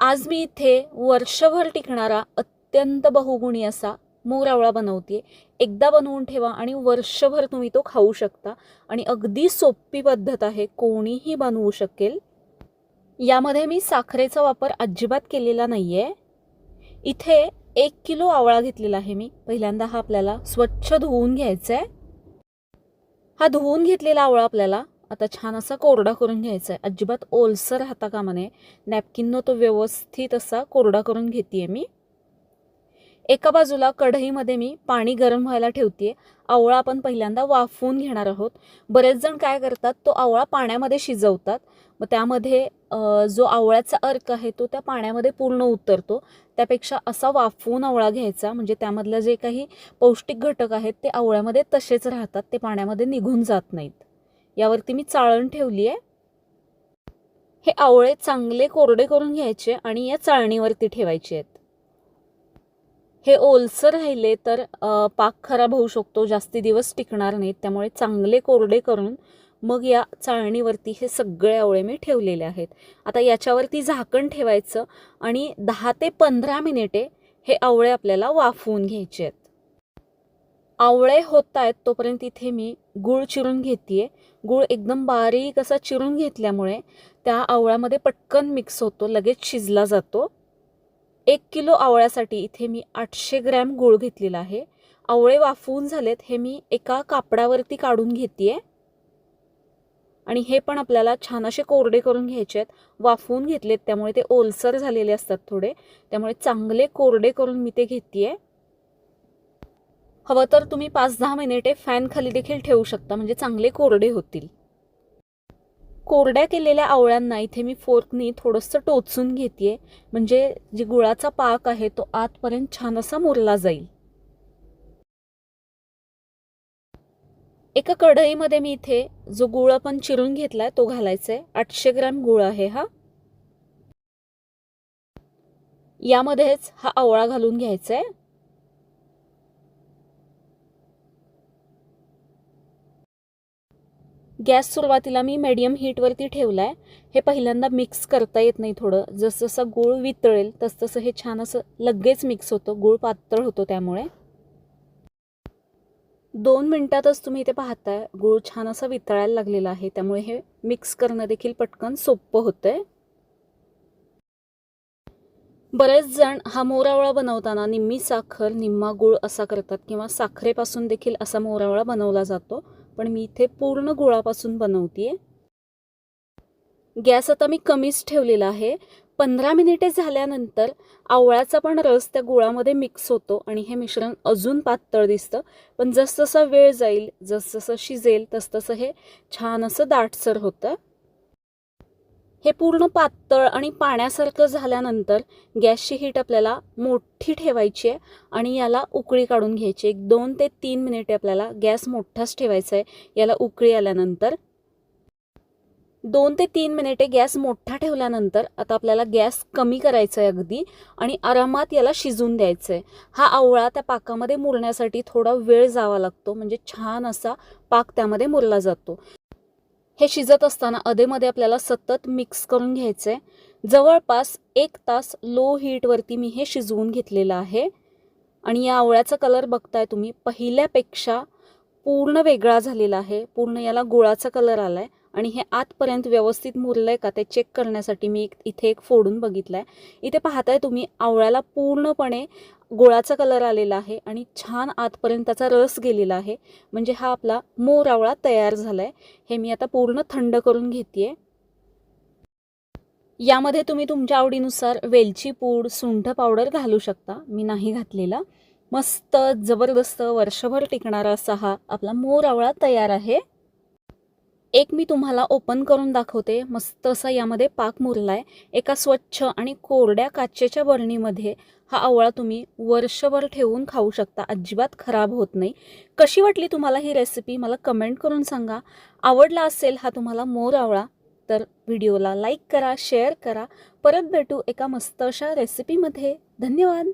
आज मी इथे वर्षभर टिकणारा अत्यंत बहुगुणी असा मोर आवळा बनवते एकदा बनवून ठेवा आणि वर्षभर तुम्ही तो खाऊ शकता. आणि अगदी सोपी पद्धत आहे कोणीही बनवू शकेल. यामध्ये मी साखरेचा वापर अजिबात केलेला नाही आहे इथे एक किलो आवळा घेतलेला आहे मी. पहिल्यांदा हा आपल्याला स्वच्छ धुवून घ्यायचा आहे हा धुवून घेतलेला आवळा आपल्याला आता छान असा कोरडा करून घ्यायचा आहे अजिबात ओलसर राहता कामा नये नॅपकिननं तो व्यवस्थित असा कोरडा करून घेते मी. एका बाजूला कढईमध्ये मी पाणी गरम व्हायला ठेवते आवळा आपण पहिल्यांदा वाफवून घेणार आहोत. बरेच जण काय करतात तो आवळा पाण्यामध्ये शिजवतात. मग त्यामध्ये जो आवळ्याचा अर्क आहे तो त्या पाण्यामध्ये पूर्ण उतरतो. त्यापेक्षा असा वाफवून आवळा घ्यायचा. म्हणजे त्यामधलं जे काही पौष्टिक घटक आहेत ते आवळ्यामध्ये तसेच राहतात. ते पाण्यामध्ये निघून जात नाहीत. यावरती मी चाळण ठेवली आहे. हे आवळे चांगले कोरडे करून घ्यायचे आणि या चाळणीवरती ठेवायचे आहेत. हे ओलसर राहिले तर पाक खराब होऊ शकतो जास्ती दिवस टिकणार नाहीत त्यामुळे चांगले कोरडे करून मग या चाळणीवरती हे सगळे आवळे मी ठेवलेले आहेत. आता याच्यावरती झाकण ठेवायचं आणि दहा ते पंधरा मिनिटे हे आवळे आपल्याला वाफवून घ्यायचे आहेत. आवळे होत आहेत तोपर्यंत इथे मी गूळ चिरून घेते गूळ एकदम बारीक असा चिरून घेतल्यामुळे त्या आवळ्यामध्ये पटकन मिक्स होतो लगेच शिजला जातो. एक किलो आवळ्यासाठी इथे मी आठशे ग्रॅम गूळ घेतलेला आहे. आवळे वाफवून झालेत हे मी एका कापडावरती काढून घेते आणि हे पण आपल्याला छान असे कोरडे करून घ्यायचे आहेत. वाफवून घेतलेत त्यामुळे ते ओलसर झालेले असतात थोडे. त्यामुळे चांगले कोरडे करून मी ते घेते हवं तर तुम्ही पाच दहा मिनिटे फॅन खाली देखील ठेवू शकता म्हणजे चांगले कोरडे होतील. कोरड्या केलेल्या आवळ्यांना इथे मी फोर्कनी थोडंसं टोचून घेते म्हणजे जे गुळाचा पाक आहे तो आतपर्यंत छान असा मुरला जाईल. एका कढईमध्ये मी इथे जो गुळ आपण चिरून घेतलाय तो घालायचा आहे आठशे ग्रॅम गुळ आहे हा. यामध्येच हा आवळा घालून घ्यायचा आहे गॅस सुरुवातीला मी मीडियम हीटवरती ठेवला आहे हे पहिल्यांदा मिक्स करता येत नाही थोडं. जसजसं गूळ वितळेल तसतसं हे छान असं लगेच मिक्स होतं. गूळ पातळ होतो त्यामुळे. दोन मिनटातच तुम्ही इथे पाहताय गूळ छान असा वितळायला लागलेला आहे. त्यामुळे हे मिक्स करणं देखील पटकन सोपं होतंय. बरेच जण हा मोरावळा बनवताना निम्मी साखर निम्मा गूळ असा करतात किंवा साखरेपासून देखील असा मोरावळा बनवला जातो. पण मी इथे पूर्ण गुळापासून बनवते गॅस आता मी कमीच ठेवलेला आहे. पंधरा मिनिटे झाल्यानंतर आवळ्याचा पण रस त्या गुळामध्ये मिक्स होतो आणि हे मिश्रण अजून पातळ दिसतं. पण जसजसा वेळ जाईल जसजसं शिजेल तसतसं हे छान असं दाटसर होतं. हे पूर्ण पातळ आणि पाण्यासारखं झाल्यानंतर गॅसची हीट आपल्याला मोठी ठेवायची आहे आणि याला उकळी काढून घ्यायची एक दोन ते तीन मिनिटे आपल्याला गॅस मोठाच ठेवायचा आहे. याला उकळी आल्यानंतर दोन ते तीन मिनिटे गॅस मोठा ठेवल्यानंतर आता आपल्याला गॅस कमी करायचा आहे अगदी आणि आरामात याला शिजून द्यायचं आहे. हा आवळा त्या पाकामध्ये मुरण्यासाठी थोडा वेळ जावा लागतो. म्हणजे छान असा पाक त्यामध्ये मुरला जातो. हे शिजत असताना अधेमध्ये आपल्याला सतत मिक्स करून घ्यायचं आहे जवळपास एक तास लो हीटवरती मी हे शिजवून घेतलेलं आहे. आणि या आवळ्याचा कलर बघताय तुम्ही पहिल्यापेक्षा पूर्ण वेगळा झालेला आहे. पूर्ण याला गुळाचा कलर आला आहे आणि हे आतपर्यंत व्यवस्थित मुरलं आहे का ते चेक करण्यासाठी मी एक इथे एक फोडून बघितलं आहे इथे पाहताय तुम्ही आवळ्याला पूर्णपणे गोळाचा कलर आलेला आहे आणि छान आतपर्यंत त्याचा रस गेलेला आहे. म्हणजे हा आपला मोरावळा तयार झाला आहे हे मी आता पूर्ण थंड करून घेते यामध्ये तुम्ही तुमच्या आवडीनुसार वेलची पूड सुंठ पावडर घालू शकता. मी नाही घातलेला. मस्त जबरदस्त वर्षभर टिकणारा असा हा आपला मोरावळा तयार आहे. एक मी तुम्हाला ओपन करून दाखवते. मस्त असा यामध्ये पाक मुरला आहे एका स्वच्छ आणि कोरड्या काचेच्या बरणीमध्ये हा आवळा तुम्ही वर्षभर ठेवून खाऊ शकता. अजिबात खराब होत नाही. कशी वाटली तुम्हाला ही रेसिपी मला कमेंट करून सांगा. आवडला असेल हा तुम्हाला मोर आवळा तर व्हिडिओला लाईक करा शेअर करा. परत भेटू एका मस्त अशा रेसिपीमध्ये धन्यवाद!